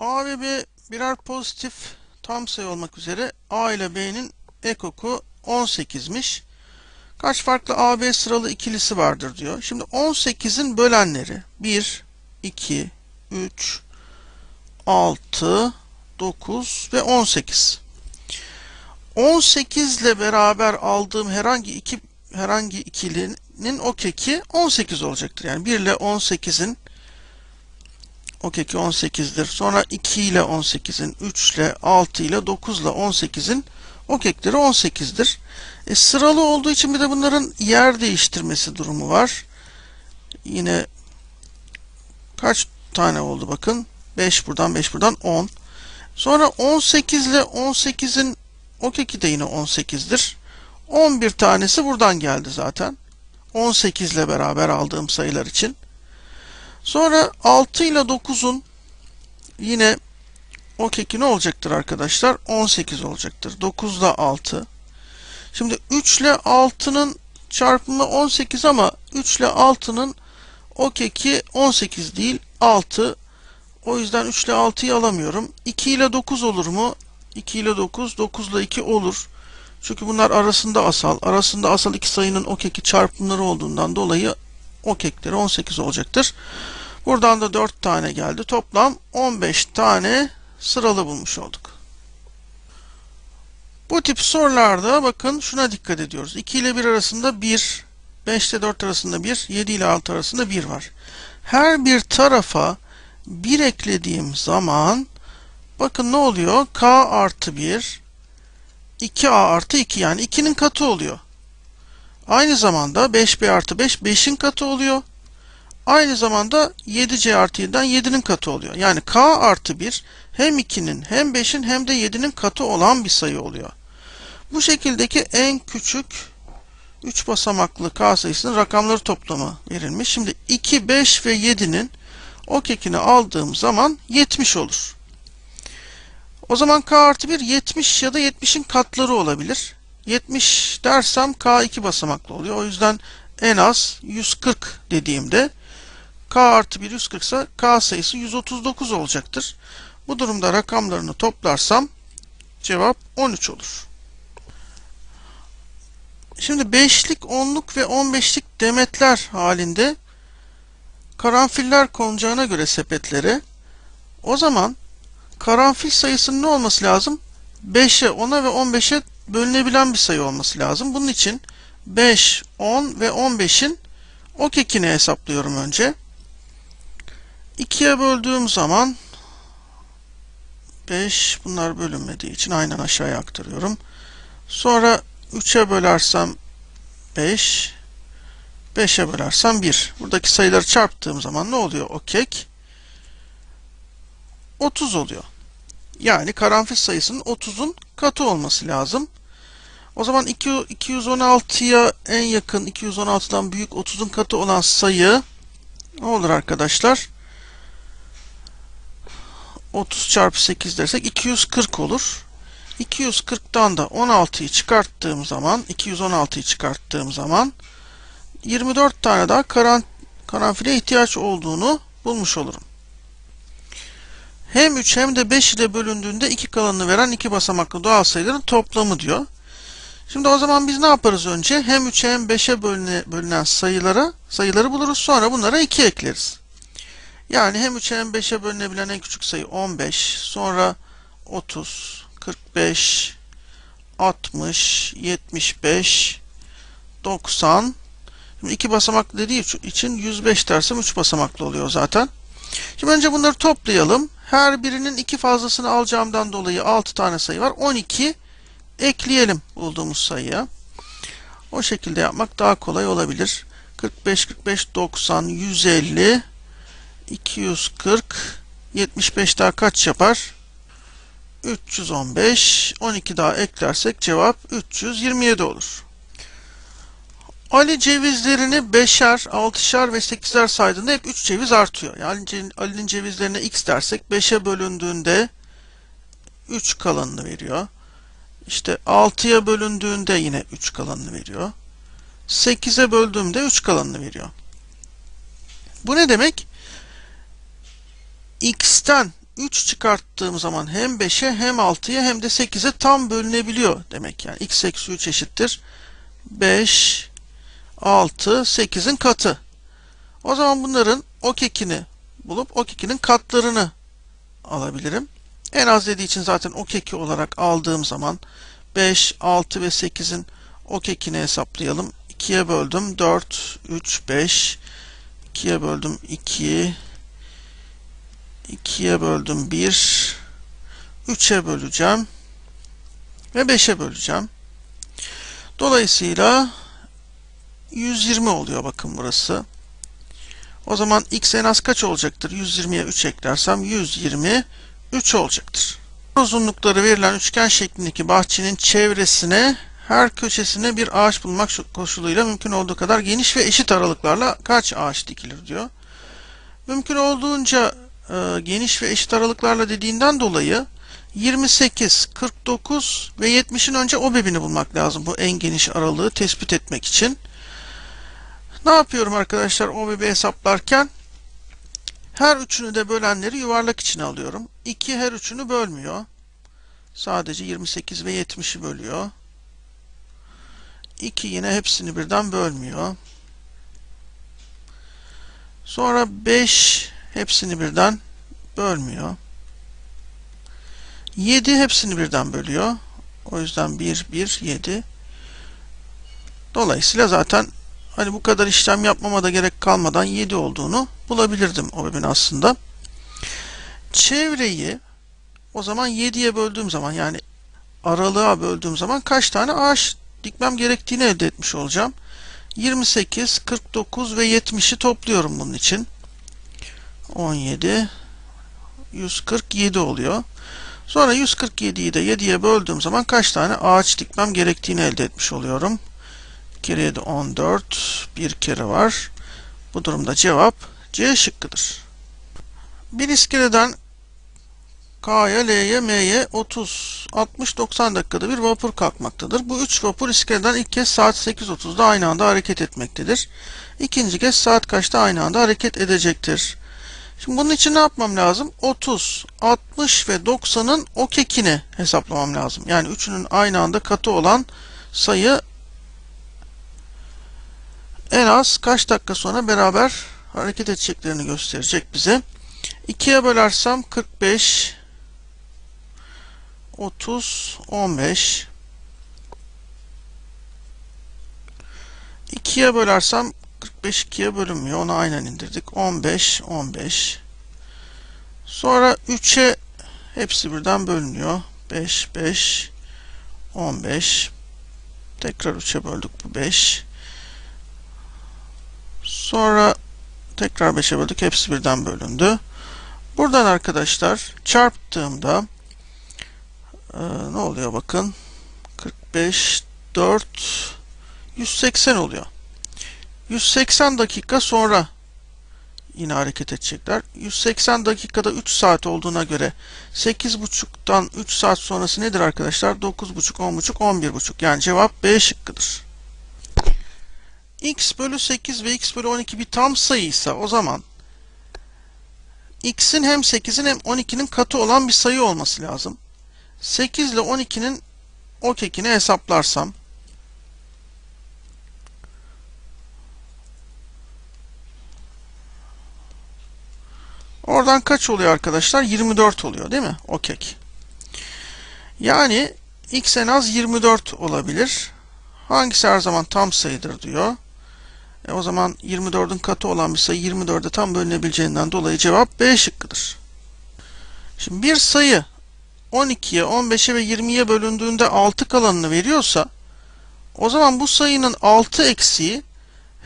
A ve B birer pozitif tam sayı olmak üzere A ile B'nin ekoku 18'miş. Kaç farklı A, B sıralı ikilisi vardır diyor. Şimdi 18'in bölenleri 1, 2, 3, 6, 9 ve 18. 18 ile beraber aldığım herhangi iki herhangi ikilinin o keki 18 olacaktır. Yani 1 ile 18'in o keki 18'dir. Sonra 2 ile 18'in, 3 ile 6 ile 9 ile 18'in o kekleri 18'dir. E, sıralı olduğu için bir de bunların yer değiştirmesi durumu var. Yine kaç tane oldu bakın. 5 buradan 5 buradan 10. Sonra 18 ile 18'in o de yine 18'dir. 11 tanesi buradan geldi zaten. 18 ile beraber aldığım sayılar için. Sonra 6 ile 9'un yine o keki ne olacaktır arkadaşlar? 18 olacaktır. 9 ile 6. Şimdi 3 ile 6'nın çarpımı 18 ama 3 ile 6'nın o keki 18 değil 6. O yüzden 3 ile 6'yı alamıyorum. 2 ile 9 olur mu? 2 ile 9, 9 ile 2 olur. Çünkü bunlar arasında asal. Arasında asal iki sayının o keki çarpımları olduğundan dolayı o kekleri 18 olacaktır. Buradan da 4 tane geldi. Toplam 15 tane sıralı bulmuş olduk. Bu tip sorularda bakın şuna dikkat ediyoruz. 2 ile 1 arasında 1, 5 ile 4 arasında 1, 7 ile 6 arasında 1 var. Her bir tarafa 1 eklediğim zaman bakın ne oluyor? K artı 1 2A artı 2 yani 2'nin katı oluyor. Aynı zamanda 5B artı 5 5'in katı oluyor. Aynı zamanda 7C artı 7'den 7'nin katı oluyor. Yani K artı 1 hem 2'nin hem 5'in hem de 7'nin katı olan bir sayı oluyor. Bu şekildeki en küçük 3 basamaklı K sayısının rakamları toplamı verilmiş. Şimdi 2, 5 ve 7'nin o kekini aldığım zaman 70 olur. O zaman K artı 1 70 ya da 70'in katları olabilir. 70 dersem K 2 basamaklı oluyor. O yüzden en az 140 dediğimde K artı 1 140 ise K sayısı 139 olacaktır. Bu durumda rakamlarını toplarsam cevap 13 olur. Şimdi 5'lik, 10'luk ve 15'lik demetler halinde karanfiller konacağına göre sepetlere o zaman karanfil sayısının ne olması lazım? 5'e, 10'a ve 15'e bölünebilen bir sayı olması lazım. Bunun için 5, 10 ve 15'in o kekini hesaplıyorum önce. 2'ye böldüğüm zaman 5 bunlar bölünmediği için aynen aşağıya aktarıyorum. Sonra 3'e bölersem 5 5'e bölersem 1. Buradaki sayıları çarptığım zaman ne oluyor o kek? 30 oluyor. Yani karanfil sayısının 30'un katı olması lazım. O zaman 216'ya en yakın 216'dan büyük 30'un katı olan sayı ne olur arkadaşlar? 30 çarpı 8 dersek 240 olur. 240'tan da 16'yı çıkarttığım zaman 216'yı çıkarttığım zaman 24 tane daha karan, karanfile ihtiyaç olduğunu bulmuş olurum. Hem 3 hem de 5 ile bölündüğünde 2 kalanını veren iki basamaklı doğal sayıların toplamı diyor. Şimdi o zaman biz ne yaparız önce? Hem 3'e hem 5'e bölüne, bölünen sayılara sayıları buluruz. Sonra bunlara 2 ekleriz. Yani hem 3'e hem 5'e bölünebilen en küçük sayı 15. Sonra 30, 45, 60, 75, 90. Şimdi iki basamaklı dediği için 105 dersem 3 basamaklı oluyor zaten. Şimdi önce bunları toplayalım. Her birinin iki fazlasını alacağımdan dolayı 6 tane sayı var. 12 ekleyelim bulduğumuz sayıya. O şekilde yapmak daha kolay olabilir. 45, 45, 90, 150, 240, 75 daha kaç yapar? 315, 12 daha eklersek cevap 327 olur. Ali cevizlerini beşer, altışar ve sekizler saydığında hep 3 ceviz artıyor. Yani Ali'nin cevizlerine x dersek 5'e bölündüğünde 3 kalanını veriyor. İşte 6'ya bölündüğünde yine 3 kalanını veriyor. 8'e böldüğümde 3 kalanını veriyor. Bu ne demek? X'ten 3 çıkarttığım zaman hem 5'e hem 6'ya hem de 8'e tam bölünebiliyor demek yani. x eksi 3 eşittir. 5, 6, 8'in katı. O zaman bunların ok ekini bulup ok ekinin katlarını alabilirim. En az dediği için zaten ok eki olarak aldığım zaman 5, 6 ve 8'in ok ekini hesaplayalım. 2'ye böldüm 4, 3, 5. 2'ye böldüm 2. 2'ye böldüm 1. 3'e böleceğim. Ve 5'e böleceğim. Dolayısıyla 120 oluyor bakın burası. O zaman x en az kaç olacaktır? 120'ye 3 eklersem 120 3 olacaktır. Uzunlukları verilen üçgen şeklindeki bahçenin çevresine her köşesine bir ağaç bulmak koşuluyla mümkün olduğu kadar geniş ve eşit aralıklarla kaç ağaç dikilir diyor. Mümkün olduğunca e, geniş ve eşit aralıklarla dediğinden dolayı 28, 49 ve 70'in önce OBEB'ini bulmak lazım bu en geniş aralığı tespit etmek için. Ne yapıyorum arkadaşlar OBEB'i hesaplarken? Her üçünü de bölenleri yuvarlak içine alıyorum. 2 her üçünü bölmüyor. Sadece 28 ve 70'i bölüyor. 2 yine hepsini birden bölmüyor. Sonra 5 hepsini birden bölmüyor. 7 hepsini birden bölüyor. O yüzden 1, 1, 7. Dolayısıyla zaten hani bu kadar işlem yapmama da gerek kalmadan 7 olduğunu bulabilirdim o bebin aslında. Çevreyi o zaman 7'ye böldüğüm zaman yani aralığa böldüğüm zaman kaç tane ağaç dikmem gerektiğini elde etmiş olacağım. 28, 49 ve 70'i topluyorum bunun için. 17, 147 oluyor. Sonra 147'yi de 7'ye böldüğüm zaman kaç tane ağaç dikmem gerektiğini elde etmiş oluyorum. Kere 7, 14, bir kere var. Bu durumda cevap C şıkkıdır. Bir iskeleden K'ya, L'ye, M'ye 30, 60, 90 dakikada bir vapur kalkmaktadır. Bu üç vapur iskeleden ilk kez saat 8.30'da aynı anda hareket etmektedir. İkinci kez saat kaçta aynı anda hareket edecektir. Şimdi bunun için ne yapmam lazım? 30, 60 ve 90'ın ok ekini hesaplamam lazım. Yani üçünün aynı anda katı olan sayı en az kaç dakika sonra beraber hareket edeceklerini gösterecek bize. 2'ye bölersem 45, 30, 15. 2'ye bölersem 45 2'ye bölünmüyor. Onu aynen indirdik. 15, 15. Sonra 3'e hepsi birden bölünüyor. 5, 5, 15. Tekrar 3'e böldük bu 5. Sonra tekrar 5'e böldük. Hepsi birden bölündü. Buradan arkadaşlar çarptığımda e, ne oluyor bakın. 45, 4, 180 oluyor. 180 dakika sonra yine hareket edecekler. 180 dakikada 3 saat olduğuna göre 8.30'dan 3 saat sonrası nedir arkadaşlar? 9.30, 10.30, 11.30. Yani cevap B şıkkıdır. x bölü 8 ve x bölü 12 bir tam sayıysa o zaman x'in hem 8'in hem 12'nin katı olan bir sayı olması lazım. 8 ile 12'nin ok ekini hesaplarsam Oradan kaç oluyor arkadaşlar? 24 oluyor değil mi? O kek. Yani x en az 24 olabilir. Hangisi her zaman tam sayıdır diyor. E o zaman 24'ün katı olan bir sayı 24'e tam bölünebileceğinden dolayı cevap B şıkkıdır. Şimdi bir sayı 12'ye, 15'e ve 20'ye bölündüğünde 6 kalanını veriyorsa o zaman bu sayının 6 eksiği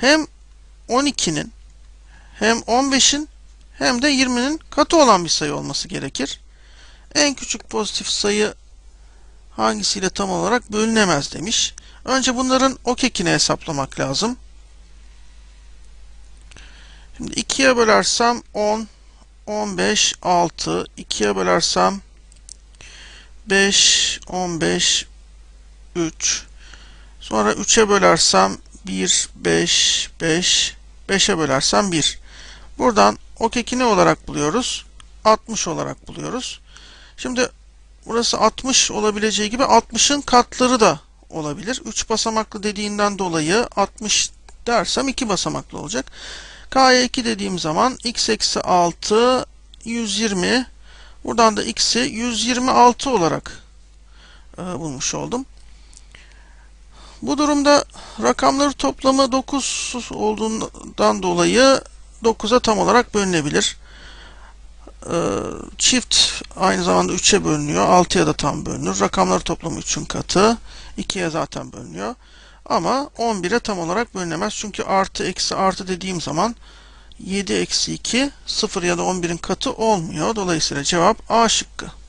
hem 12'nin hem 15'in hem de 20'nin katı olan bir sayı olması gerekir. En küçük pozitif sayı hangisiyle tam olarak bölünemez demiş. Önce bunların ok ekini hesaplamak lazım. Şimdi 2'ye bölersem 10, 15, 6. 2'ye bölersem 5, 15, 3. Sonra 3'e bölersem 1, 5, 5. 5'e bölersem 1. Buradan ok eki ne olarak buluyoruz? 60 olarak buluyoruz. Şimdi burası 60 olabileceği gibi 60'ın katları da olabilir. 3 basamaklı dediğinden dolayı 60 dersem 2 basamaklı olacak. K'ya 2 dediğim zaman x eksi 6 120 buradan da x'i 126 olarak e, bulmuş oldum. Bu durumda rakamları toplamı 9 olduğundan dolayı 9'a tam olarak bölünebilir. Ee, Çift aynı zamanda 3'e bölünüyor. 6'ya da tam bölünür. Rakamları toplamı 3'ün katı. 2'ye zaten bölünüyor. Ama 11'e tam olarak bölünemez. Çünkü artı eksi artı dediğim zaman 7 eksi 2 0 ya da 11'in katı olmuyor. Dolayısıyla cevap A şıkkı.